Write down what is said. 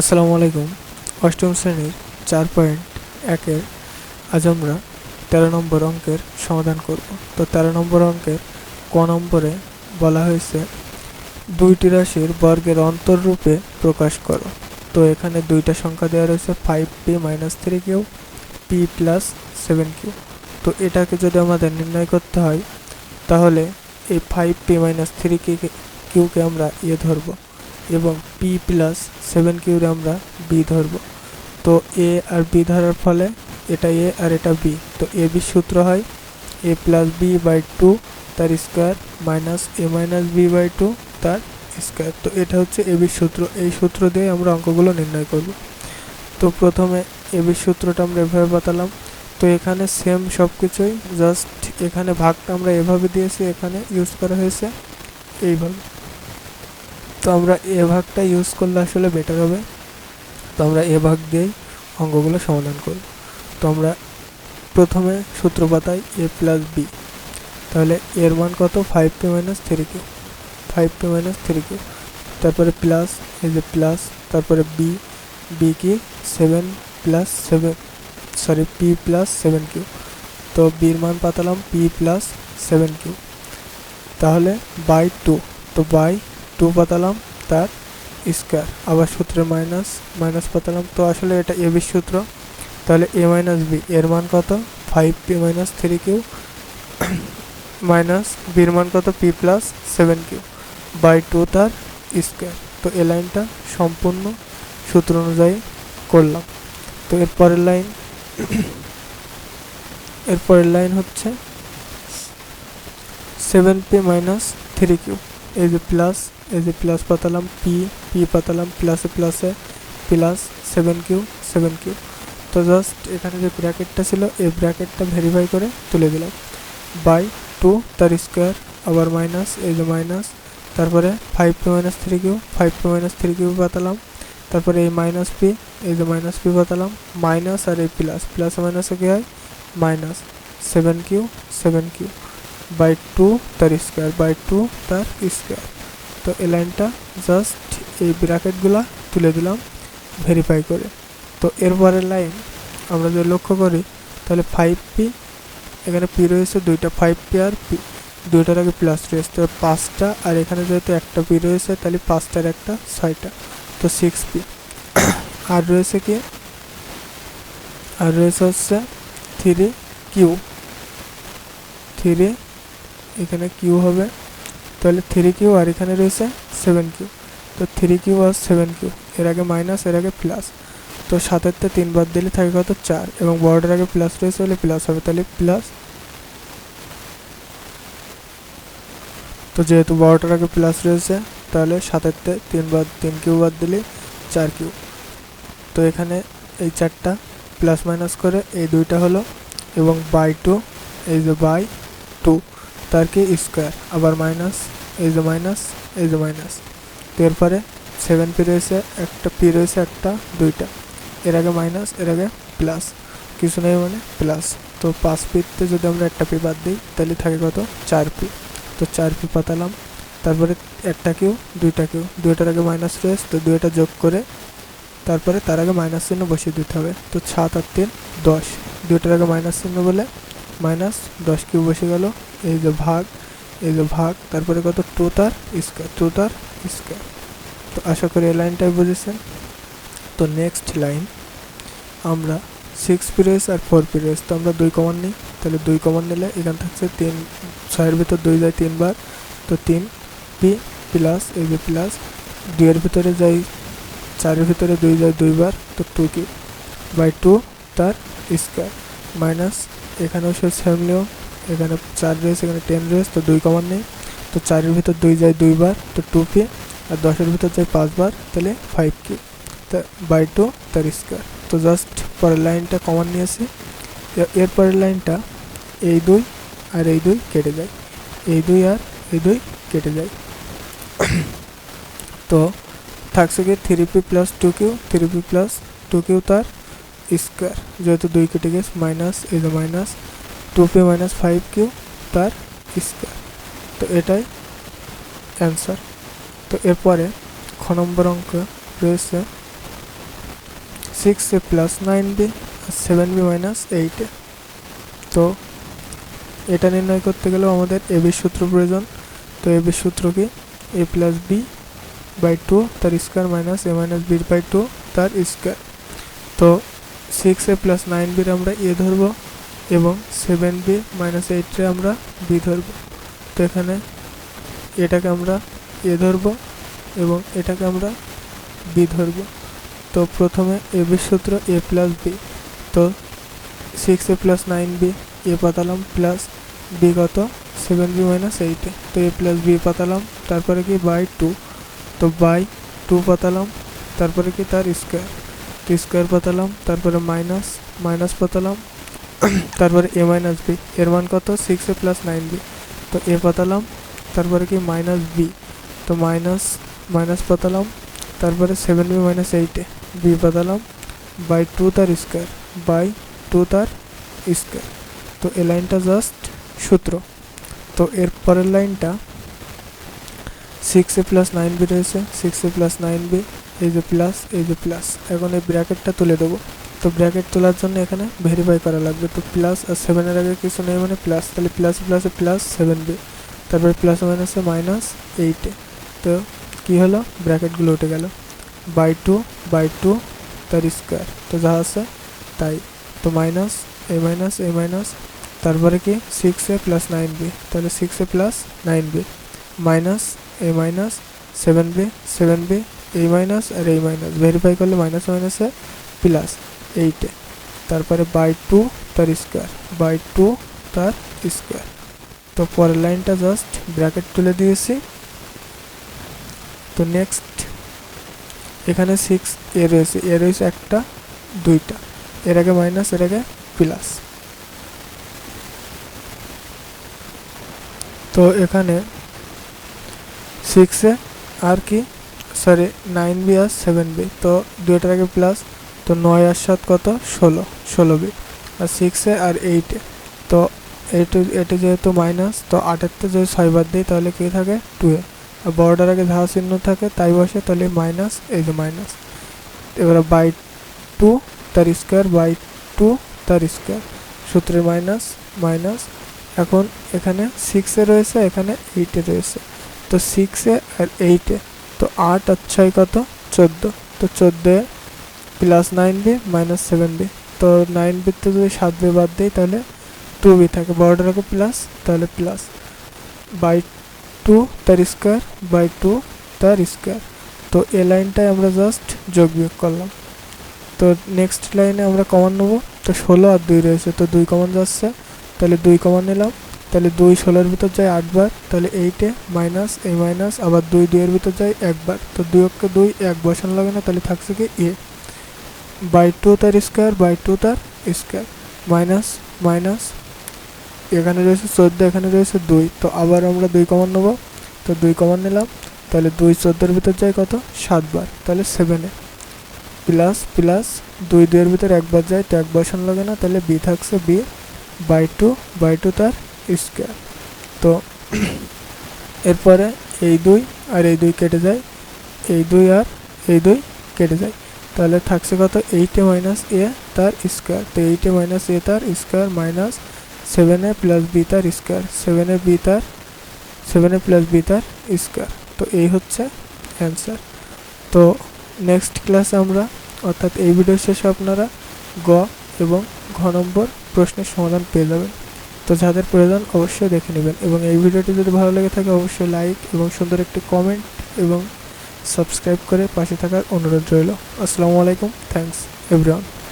আসসালামু আলাইকুম। অষ্টম শ্রেণির চার পয়েন্ট একের আজ আমরা তেরো নম্বর অঙ্কের সমাধান করব। তো তেরো নম্বর অঙ্কের ক নম্বরে বলা হয়েছে, দুইটি রাশির বর্গের অন্তররূপে প্রকাশ করো। তো এখানে দুইটা সংখ্যা দেওয়া রয়েছে five P minus three Q P plus seven Q তো এটাকে যদি আমাদের নির্ণয় করতে হয়, তাহলে এই ফাইভ পি মাইনাস থ্রি কিউকে আমরা ইয়ে ধরবো। এবং পি প্লাস সেভেন কিউরে আমরা বি ধরবো। তো এ আর বি ধরার ফলে এটা এ আর এটা বি তো এ বি সূত্র হয় A plus B by two তার square minus A minus B by two তার স্কোয়ার তো এটা হচ্ছে এ বির সূত্র। এই সূত্র দিয়ে আমরা অঙ্কগুলো নির্ণয় করব। তো প্রথমে এ বির সূত্রটা আমরা এভাবে বাতালাম। তো এখানে সেম সব কিছুই জাস্ট এখানে ভাগটা আমরা এভাবে দিয়েছি, এখানে ইউজ করা হয়েছে। এইভাবে। তো আমরা এ ভাগটা ইউজ করলে আসলে বেটার হবে। তো আমরা এ ভাগ দিয়েই অঙ্কগুলো সমাধান করব। তো আমরা প্রথমে সূত্র পাতাই এ প্লাস বি তাহলে এর মান কত? Five P minus three Q five P minus three Q তারপরে প্লাস এই যে প্লাস তারপরে বি বি কি seven plus seven sorry P plus seven Q তো বির মান পাতালাম পি প্লাস সেভেন কিউ তাহলে বাই টু তো বাই টু পাতালাম তার স্কোয়ার, আবার সূত্রে মাইনাস মাইনাস পাতালাম। তো আসলে এটা এ বির সূত্র। তাহলে এ মাইনাস বি, এর মান কত? Five P minus three Q, minus বির মান কত? P plus seven Q, by two তার স্কোয়ার। তো এ লাইনটা সম্পূর্ণ সূত্র অনুযায়ী করলাম। তো এরপরের লাইন এরপরের লাইন হচ্ছে seven P minus three Q. এই যে প্লাস এই যে প্লাস পাতালাম পি পি পাতালাম প্লাসে প্লাসে plus seven Q seven Q তো জাস্ট এখানে যে ব্র্যাকেটটা ছিল, এই ব্র্যাকেটটা ভেরিফাই করে তুলে দিলাম। বাই টু তার স্কোয়ার আবার মাইনাস এই যে মাইনাস তারপরে five P minus three Q five P minus three Q পাতালাম। তারপরে এই মাইনাস পি এই যে মাইনাস পি পাতালাম। মাইনাস আর এই প্লাস প্লাস মাইনাসে কী হয়? Minus seven Q seven Q by two তার স্কোয়ার বাই টু তার স্কোয়ার তো এই লাইনটা জাস্ট এই ব্র্যাকেটগুলো তুলে দিলাম ভেরিফাই করে। তো এরপরের লাইন আমরা যদি লক্ষ্য করি, তাহলে ফাইভ পি এখানে পি রয়েছে দুইটা ফাইভ পি আর পি দুইটার আগে প্লাস রয়েছে। তো পাঁচটা আর এখানে যেহেতু একটা পি রয়েছে, তাহলে পাঁচটার একটা ছয়টা। তো সিক্স পি আর রয়েছে কি? আর রয়েছে হচ্ছে থ্রি কিউ থ্রি এখানে কিউ হবে। তাহলে থ্রি কিউ আর এখানে রয়েছে সেভেন কিউ তো থ্রি কিউ আর সেভেন কিউ এর আগে মাইনাস এর আগে প্লাস তো সাতেরটা তিনবার দিলে থাকে কত? চার। এবং বড়টার আগে প্লাস রয়েছে বলে প্লাস হবে। তাহলে প্লাস তো যেহেতু বড়টার আগে প্লাস রয়েছে, তাহলে সাতেরতে তিনবার তিন কিউ বাদ দিলে চার কিউ তো এখানে এই চারটা প্লাস মাইনাস করে এই দুইটা হলো এবং বাই টু এই যে বাই টু তার কি স্কোয়ার, আবার মাইনাস, এই যে মাইনাস, এই যে মাইনাস। এরপরে সেভেন পি রয়েছে, একটা পি রয়েছে, একটা, দুইটা। এর আগে মাইনাস, এর আগে প্লাস কিছু নেই মানে প্লাস তো পাঁচ পিতে যদি আমরা একটা পি বাদ দিই, তাহলে থাকে কত? চার পি তো চার পি পাতালাম। তারপরে একটা কিউ, দুইটা কিউ। দুইটার আগে মাইনাস রয়েছে, তো দুইটা যোগ করে তারপরে তার আগে মাইনাস চিহ্ন বসিয়ে দিতে হবে। তো সাত আর তিন, দশ। দুইটার আগে মাইনাস চিহ্ন বলে মাইনাস দশ কিউ বসে গেল। এই যে ভাগ, এই যে ভাগ, তারপরে কত? টু তার স্কোয়ার টু তার স্কোয়ার তো আশা করি এই লাইনটাই বুঝেছেন। তো নেক্সট লাইন আমরা সিক্স পিরিয়ডস আর ফোর পিরিয়ডস তো আমরা দুই কমন নিই, তাহলে দুই কমন নিলে এখান থাকছে তিন, ছয়ের ভিতর দুই যায় তিনবার। তো তিন পি প্লাস এই যে প্লাস দুইয়ের ভিতরে যাই চারের ভিতরে দুই যায় দুইবার। তো টু কি? বাই টু তার স্কোয়ার মাইনাস এখানেও সে সেম নিয়ম। এখানে চার রয়েছে এখানে টেন রয়েছে তো দুই কমন নেই। তো চারের ভিতর দুই যায় দুইবার, তো টু পি আর দশের ভিতর যায় পাঁচবার, তাহলে ফাইভ কে বাই টু তার স্কোয়ার তো জাস্ট পরের লাইনটা কমন নিয়েছি এর পরের লাইনটা এই দুই আর এই দুই কেটে যায়। এই দুই আর এই দুই কেটে যায়। তো থাকছে কি three P plus two Q three P plus two Q তার স্কোয়ার যেহেতু দুই কেটে গেছে মাইনাস এই যে minus two P minus five Q তার স্কোয়ার তো এটাই অ্যান্সার তো এরপরে খ নম্বর অঙ্ক রয়েছে six A plus nine B R seven B minus eight A তো এটা নির্ণয় করতে গেলেও আমাদের এ বির সূত্র প্রয়োজন। তো এ বির সূত্র কি? A plus B by two তার square minus A minus B by two তার স্কোয়ার তো সিক্স এ প্লাস নাইন বির আমরা এ ধরবো। এবং সেভেন বি মাইনাস এইটে আমরা বি ধরবো। তো এখানে এটাকে আমরা এ ধরবো এবং এটাকে আমরা বি ধরবো। তো প্রথমে এ বি সূত্র এ প্লাস বি তো six A plus nine B A পাতালাম plus B কত? সেভেন বি মাইনাস এইটে তো এ প্লাস বি পাতালাম, তারপরে কি? বাই টু তো বাই টু পাতালাম, তারপরে কি? তার স্কোয়ার তো স্কোয়ার পাতালাম, তারপরে মাইনাস মাইনাস পাতালাম তারপরে এ মাইনাস বি এর মান কত? Six A plus nine B তো এ পাতালাম, তারপরে কি? মাইনাস বি তো মাইনাস মাইনাস পাতালাম, তারপরে সেভেন বি মাইনাস এইটে বি পাতালাম বাই টু তার স্কোয়ার বাই টু তার স্কোয়ার তো এই লাইনটা জাস্ট সূত্র। তো এর পরের লাইনটা six A plus nine B রয়েছে six A plus nine B এই যে প্লাস এই যে প্লাস এখন এই ব্র্যাকেটটা তুলে দেবো। তো ব্র্যাকেট তোলার জন্য এখানে ভেরিফাই করা লাগবে। তো প্লাস আর সেভেনের আগে কিছু নেই মানে প্লাস তাহলে প্লাস প্লাসে প্লাস সেভেন বি। তারপরে প্লাস মাইনাসে মাইনাস এইটে তো কী হলো? ব্র্যাকেটগুলো উঠে গেল। বাই টু বাই টু তার স্কোয়ার তো যা আছে, তাই। তো minus A minus A minus তারপরে কি? Six A plus nine B. তাহলে six A plus nine B. Minus A minus seven B seven B এই মাইনাস আর এই মাইনাস ভেরিফাই করলে মাইনাস মাইনাসে প্লাস এইটে তারপরে বাই টু তার স্কোয়ার বাই টু তার স্কোয়ার তো পরের লাইনটা জাস্ট ব্র্যাকেট তুলে দিয়েছি তো নেক্সট এখানে সিক্স এ রয়েছে এ রয়েছে একটা দুইটা এর আগে মাইনাস এর আগে প্লাস তো এখানে সিক্সে আর কি? সরি নাইন বি আর সেভেন বি। তো দুইটার আগে প্লাস তো নয় আর সাত কত? ষোলো। ষোলো বি। আর সিক্সে আর এইটে তো এইটু এটি যেহেতু মাইনাস তো আটেরতে যদি ছয় বাদ দিই, তাহলে কী থাকে? টুয়ে আর বড়টার আগে ধারা চিহ্ন থাকে, তাই বসে, তাহলে মাইনাস এই যে মাইনাস এবারে বাই টু তার স্কোয়ার বাই টু তার স্কোয়ার সূত্রের মাইনাস মাইনাস এখন এখানে সিক্সে রয়েছে, এখানে এইটে রয়েছে। তো সিক্সে আর এইটে তো আট আর ছয় কত? চোদ্দ। তো চোদ্দ plus nine B minus seven B তো নাইন বিতে যদি সাত বি বাদ দিই তাহলে টু বি থাকে। বড়টার আগে প্লাস তাহলে প্লাস বাই টু তার স্কোয়ার বাই টু তার স্কোয়ার তো এ লাইনটাই আমরা জাস্ট যোগ বিয়োগ করলাম। তো নেক্সট লাইনে আমরা কমন নেব। তো ষোলো আর দুই রয়েছে। তো দুই কমন যাচ্ছে। তাহলে দুই কমন নিলাম। তাহলে দুই ষোলোর ভিতর যায় আটবার তাহলে এইটে মাইনাস এই মাইনাস আবার দুই দুইয়ের ভিতর যায় একবার তো দুই অক্ষে দুই, এক বসানো লাগে না। তাহলে থাকছে কি এ বাই টু তার স্কোয়ার বাই টু তার স্কোয়ার মাইনাস মাইনাস এখানে রয়েছে চোদ্দ, এখানে রয়েছে দুই। তো আবার আমরা দুই কমন নেব। তো দুই কমন নিলাম। তাহলে দুই চোদ্দোর ভিতর যায় কত? সাতবার তাহলে সেভেনে প্লাস প্লাস দুই দুইয়ের ভিতর একবার যায়, তো এক বসানো লাগে না। তাহলে বি থাকছে B by two by two তার স্কোয়ার তো এরপরে এই দুই আর এই দুই কেটে যায়। এই দুই আর এই দুই কেটে যায়। তাহলে থাকছে কত এইটে মাইনাস এ তার স্কোয়ার তো এইটে মাইনাস এ তার square minus seven A plus B তার স্কোয়ার সেভেন এ বি তার সেভেন এ প্লাস বি তার স্কোয়ার তো এই হচ্ছে অ্যান্সার তো নেক্সট ক্লাসে আমরা, অর্থাৎ এই ভিডিও শেষে আপনারা গ এবং ঘ নম্বর প্রশ্নের সমাধান পেয়ে যাবেন। তো যাদের প্রয়োজন অবশ্যই দেখে নেবেন। এবং এই ভিডিওটি যদি ভালো লেগে থাকে, অবশ্যই লাইক এবং সুন্দর একটি কমেন্ট এবং সাবস্ক্রাইব করে পাশে থাকার অনুরোধ রইল। আসসালামু আলাইকুম। Thanks everyone